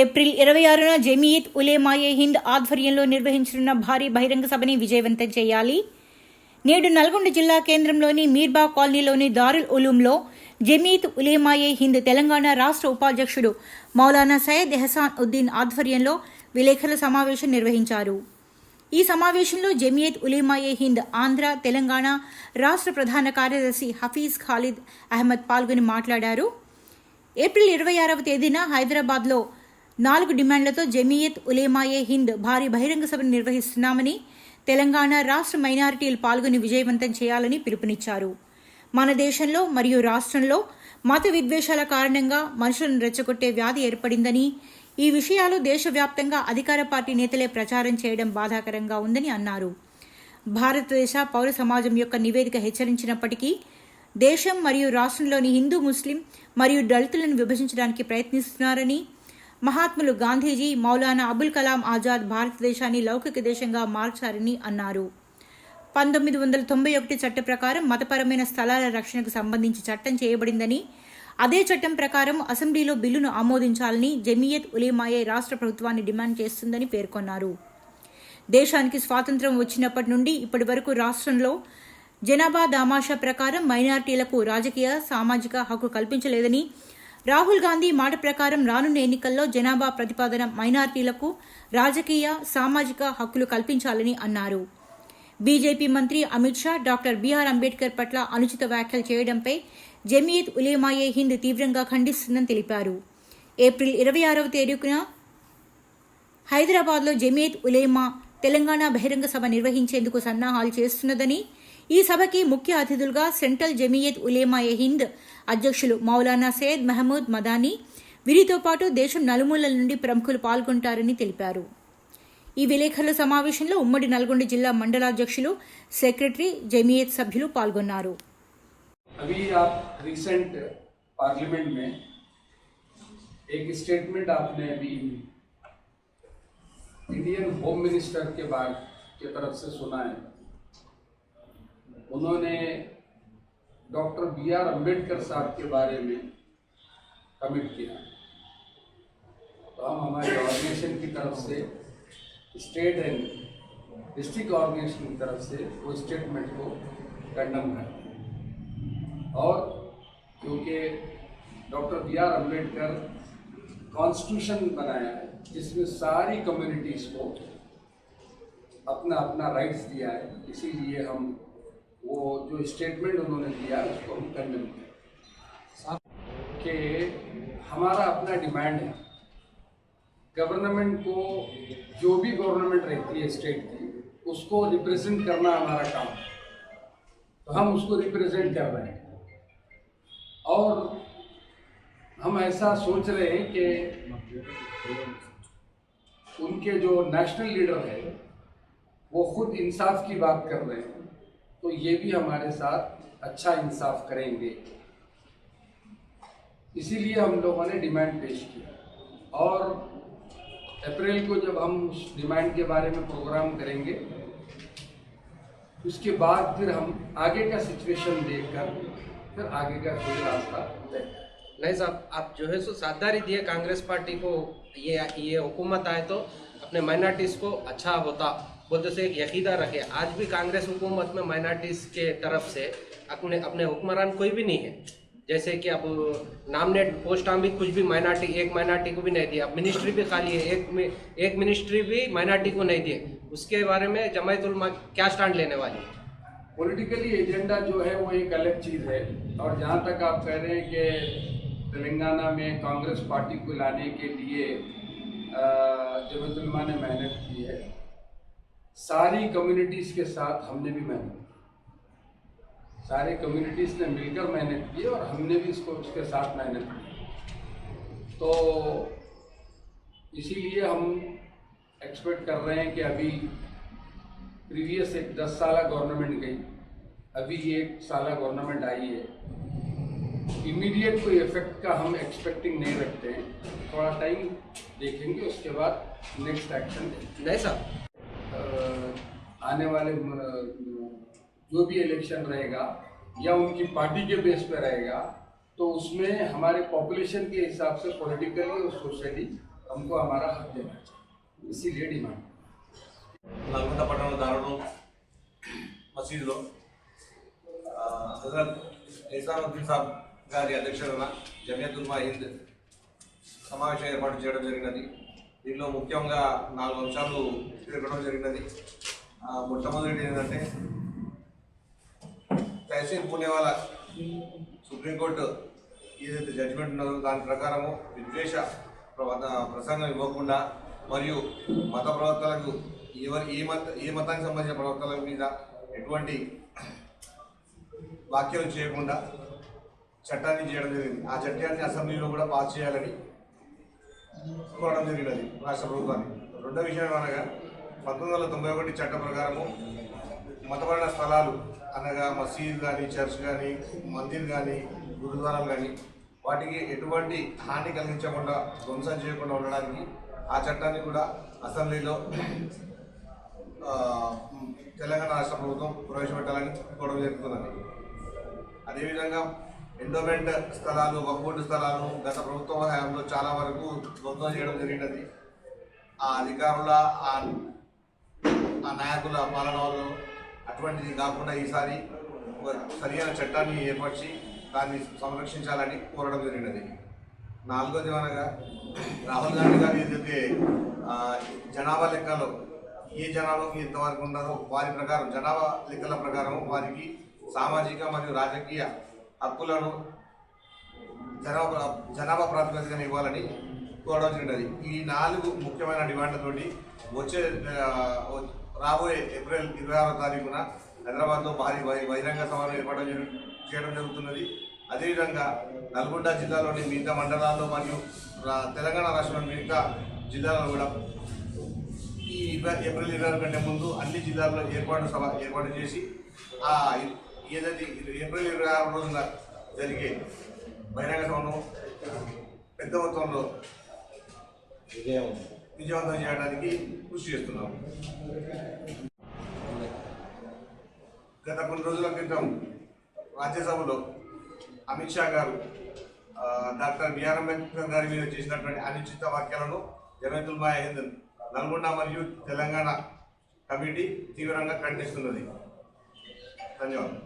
April ఇరవై ఆరున జమీయత్ ఉలేమాయే హింద్ ఆధ్వర్యంలో నిర్వహించనున్న భారీ బహిరంగ సభని విజయవంతం చేయాలి. నేడు నల్గొండ జిల్లా కేంద్రంలోని మీర్బా కాలనీలోని దారుల్ ఉలూంలో జమీయత్ ఉలేమాయే హింద్ తెలంగాణ రాష్ట్ర ఉపాధ్యక్షుడు మౌలానా సయ్యద్ ఎహసాన్ ఉద్దీన్ ఆధ్వర్యంలో విలేకరుల సమావేశం నిర్వహించారు. ఈ సమావేశంలో జమియత్ ఉలేమాయే హింద్ ఆంధ్ర తెలంగాణ రాష్ట్ర ప్రధాన కార్యదర్శి హఫీజ్ ఖాలిద్ అహ్మద్ పాల్గొని మాట్లాడారు. ఏప్రిల్ ఇరవై ఆరవ తేదీన హైదరాబాద్లో నాలుగు డిమాండ్లతో జమీయత్ ఉలేమాయే హింద్ భారీ బహిరంగ సభను నిర్వహిస్తున్నామని తెలంగాణ రాష్ట్ర మైనారిటీలు పాల్గొని విజయవంతం చేయాలని పిలుపునిచ్చారు. మన దేశంలో మరియు రాష్ట్రంలో మత విద్వేషాల కారణంగా మనుషులను రెచ్చగొట్టే వ్యాధి ఏర్పడిందని ఈ విషయాలు దేశవ్యాప్తంగా అధికార పార్టీ నేతలే ప్రచారం చేయడం బాధాకరంగా ఉందని అన్నారు. భారతదేశ పౌర సమాజం యొక్క నివేదిక హెచ్చరించినప్పటికీ దేశం మరియు రాష్ట్రంలోని హిందూ ముస్లిం మరియు దళితులను విభజించడానికి ప్రయత్నిస్తున్నారని మహాత్ములు గాంధీజీ మౌలానా అబుల్ కలాం ఆజాద్ భారతదేశాన్ని లౌకిక దేశంగా మార్చారని అన్నారు. పంతొమ్మిది వందల తొంభై ఒకటి చట్ట ప్రకారం మతపరమైన స్థలాల రక్షణకు సంబంధించి చట్టం చేయబడిందని అదే చట్టం ప్రకారం అసెంబ్లీలో బిల్లును ఆమోదించాలని జమీయత్ ఉలేమాయే రాష్ట్ర ప్రభుత్వాన్ని డిమాండ్ చేస్తుందని పేర్కొన్నారు. దేశానికి స్వాతంత్ర్యం వచ్చినప్పటి నుండి ఇప్పటి వరకు రాష్ట్రంలో జనాభా దామాషా ప్రకారం మైనార్టీలకు రాజకీయ సామాజిక హక్కు కల్పించలేదని రాహుల్ గాంధీ మాట ప్రకారం రానున్న ఎన్నికల్లో జనాభా ప్రతిపాదన మైనార్టీలకు రాజకీయ సామాజిక హక్కులు కల్పించాలని అన్నారు. బీజేపీ మంత్రి Amit Shah doctor B R Ambedkar పట్ల అనుచిత వ్యాఖ్యలు చేయడంపై జమీయత్ ఉలేమాయే హింద్ తీవ్రంగా ఖండిస్తుందని తెలిపారు. ఏప్రిల్ ఇరవై ఆరవ తేదీన హైదరాబాద్లో జమీయత్ ఉలేమా తెలంగాణ బహిరంగ సభ నిర్వహించేందుకు సన్నాహాలు చేస్తున్నదని ఈ సభకి ముఖ్య అతిథులుగా సెంట్రల్ జమీయత్ ఉలేమా ఏ హింద్ అధ్యక్షులు మౌలానా సయ్యద్ మహమూద్ మదానీ వీరితో పాటు దేశం నలుమూలల నుండి ప్రముఖులు పాల్గొంటారని తెలిపారు ఈ విలేకరుల సమావేశంలో ఉమ్మడి నల్గొండ జిల్లా మండలాధ్యక్షులు సెక్రటరీ జమీయత్ సభ్యులు పాల్గొన్నారు अभी आप रिसेंट पार्लियामेंट में एक स्टेटमेंट आपने अभी इंडियन होम मिनिस्टर के बाद के तरफ से सुना है उन्होंने डॉक्टर बी आर अंबेडकर साहब के बारे में कमिट किया। तो हम हमारे ऑर्गेनाइजेशन की तरफ़ से स्टेट एंड डिस्ट्रिक्ट ऑर्गेनाइजेशन की तरफ़ से वो स्टेटमेंट को कंडम करते हैं और क्योंकि doctor B R Ambedkar constitution बनाया है, जिसमें सारी कम्युनिटीज़ को अपना अपना राइट्स दिया है, इसीलिए हम वो जो स्टेटमेंट उन्होंने दिया, उसको हम कंडेम करें कि हमारा अपना डिमांड है। गवर्नमेंट को जो भी गवर्नमेंट रहती है स्टेट की, उसको रिप्रेजेंट करना हमारा काम है। तो हम उसको रिप्रेजेंट कर रहे हैं। और हम ऐसा सोच रहे हैं कि उनके जो नेशनल लीडर है, वो खुद इंसाफ की बात कर रहे हैं। तो ये भी हमारे साथ अच्छा इंसाफ करेंगे। इसीलिए हम लोगों ने डिमांड पेश किया। और अप्रैल को जब हम उस डिमांड के बारे में प्रोग्राम करेंगे, उसके बाद फिर हम आगे का सिचुएशन देखकर फिर आगे का कोई रास्ता नहीं साहब, आप जो है सो साझेदारी दिए कांग्रेस पार्टी को। ये ये हुकूमत आए तो अपने माइनॉरिटीज़ को अच्छा होता। बोलते से एक यकीदा रखे। आज भी कांग्रेस हुकूमत में माइनॉरिटीज़ के तरफ़ से अपने अपने हुक्मरान कोई भी नहीं है। जैसे कि अब नामनेट पोस्ट आम भी कुछ भी माइनॉरिटी एक माइनॉरिटी को भी नहीं दिया। मिनिस्ट्री भी खाली है। एक एक मिनिस्ट्री भी माइनॉरिटी को नहीं दिए। उसके बारे में जमायत उलमा क्या स्टैंड लेने वाली है? पॉलिटिकली एजेंडा जो है, वो एक अलग चीज़ है। और जहाँ तक आप कह रहे हैं कि तेलंगाना में कांग्रेस पार्टी को लाने के लिए जबतुलमा ने मेहनत की है। सारी कम्युनिटीज़ के साथ हमने भी मेहनत की सारे कम्युनिटीज़ ने मिलकर मेहनत की और हमने भी इसको उसके साथ मेहनत की तो इसीलिए हम एक्सपेक्ट कर रहे हैं कि अभी प्रीवियस एक दस साल गवर्नमेंट गई। अभी ये एक साल गवर्नमेंट आई है। इमीडिएट कोई इफ़ेक्ट का हम एक्सपेक्टिंग नहीं रखते हैं। थोड़ा टाइम देखेंगे उसके बाद नेक्स्ट एक्शन नहीं अ, आने वाले अ, जो भी इलेक्शन रहेगा या उनकी पार्टी के बेस पे रहेगा तो उसमें हमारे पॉपुलेशन के हिसाब से पॉलिटिकली और सोशली हमको हमारा हक देना चाहिए इसीलिए डिमांड నల్గొండ పట్టణంలో దారుణం మసీదులో ఆ, హజరత్ ఇసానుద్దీన్ సాబ్ గారి అధ్యక్షతన జమియతుల్మా హింద్ సమావేశం ఏర్పాటు చేయడం జరిగినది దీనిలో ముఖ్యంగా నాలుగు అంశాలు తిరగడం జరిగినది ఆ, మొట్టమొదటి ఏంటంటే తహసీల్ పుణ్యవాల సుప్రీంకోర్టు ఏదైతే జడ్జిమెంట్ ఉన్నదో దాని ప్రకారము విద్వేష ప్రసంగం ఇవ్వకుండా మరియు మత ప్రవర్తనకు ఎవరు ఏ మత ఏ మతానికి సంబంధించిన ప్రవర్తనల మీద ఎటువంటి వ్యాఖ్యలు చేయకుండా చట్టాన్ని చేయడం జరిగింది. ఆ చట్టాన్ని అసెంబ్లీలో కూడా పాస్ చేయాలని కోరడం జరిగినది రాష్ట్ర ప్రభుత్వాన్ని. రెండో విషయం అనగా పంతొమ్మిది వందల తొంభై ఒకటి చట్ట ప్రకారము మతపరమైన స్థలాలు అనగా మసీద్ కానీ చర్చ్ కానీ మందిర్ కానీ గురుద్వారాలు కానీ వాటికి ఎటువంటి హాని కలిగించకుండా ధ్వంసం చేయకుండా ఉండడానికి ఆ చట్టాన్ని కూడా అసెంబ్లీలో తెలంగాణ రాష్ట్ర ప్రభుత్వం ప్రవేశపెట్టాలని గొడవ జరుగుతున్నది. అదేవిధంగా ఎండోమెంట్ స్థలాలు వక్బోర్డు స్థలాలు గత ప్రభుత్వ హయాంలో చాలా వరకు ధ్వంసం చేయడం జరిగినది. ఆ అధికారుల ఆ ఆ నాయకుల పాలన వల్ల అటువంటిది కాకుండా ఈసారి ఒక సరియైన చట్టాన్ని ఏర్పరిచి దాన్ని సంరక్షించాలని కోరడం జరిగినది. నాలుగోది అనగా రాహుల్ గాంధీ గారు ఏదైతే జనాభా లెక్కలో ఏ జనాభాకి ఎంతవరకు ఉన్నారో వారి ప్రకారం జనాభా లెక్కల ప్రకారం వారికి సామాజిక మరియు రాజకీయ హక్కులను జనాభా జనాభా ప్రాతిపదికన ఇవ్వాలని కోరడం జరిగినది. ఈ నాలుగు ముఖ్యమైన డిమాండ్లతోటి వచ్చే రాబోయే ఏప్రిల్ ఇరవై ఆరో తారీఖున హైదరాబాద్లో భారీ బహి- బహిరంగ సభను ఏర్పాటు చేయడం జరుగుతున్నది. అదేవిధంగా నల్గొండ జిల్లాలోని మిగతా మండలాల్లో మరియు రా- తెలంగాణ రాష్ట్రంలోని మిగతా జిల్లాలో కూడా ఈ ఇరవై ఏప్రిల్ ఇరవై ఆరు కంటే ముందు అన్ని జిల్లాల్లో ఏర్పాటు సభ ఏర్పాటు చేసి ఆ ఏదైతే ఏప్రిల్ ఇరవై ఆరు రోజున జరిగే బహిరంగ సభను పెద్ద మొత్తంలో విజయవంతం చేయడానికి కృషి చేస్తున్నాము గత కొన్ని రోజుల క్రితం రాజ్యసభలో అమిత్ షా గారు డాక్టర్ బిఆర్ అంబేద్కర్ గారి మీద చేసినటువంటి అనిశ్చిత వ్యాఖ్యలను జనతుల్ హింద్ నల్గొండ మరియు తెలంగాణ కమిటీ తీవ్రంగా ఖండిస్తున్నది. ధన్యవాదాలు.